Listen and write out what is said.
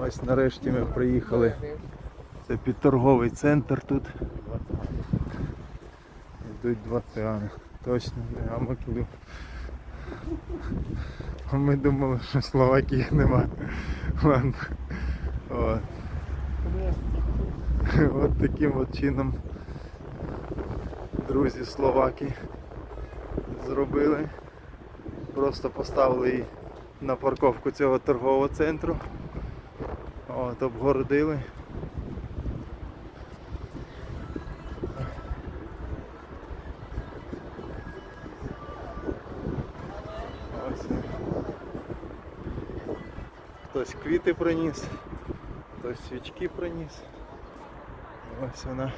Ось нарешті ми приїхали. Це під торговий центр тут. Йдуть два циани. Точно, а ми туди. Ми думали, що Словакії нема. Ладно. От. От таким от чином друзі Словаки зробили. Просто поставили її на парковку цього торгового центру. От, обгородили. Ось. Хтось квіти приніс, хтось свічки приніс. Ось вона.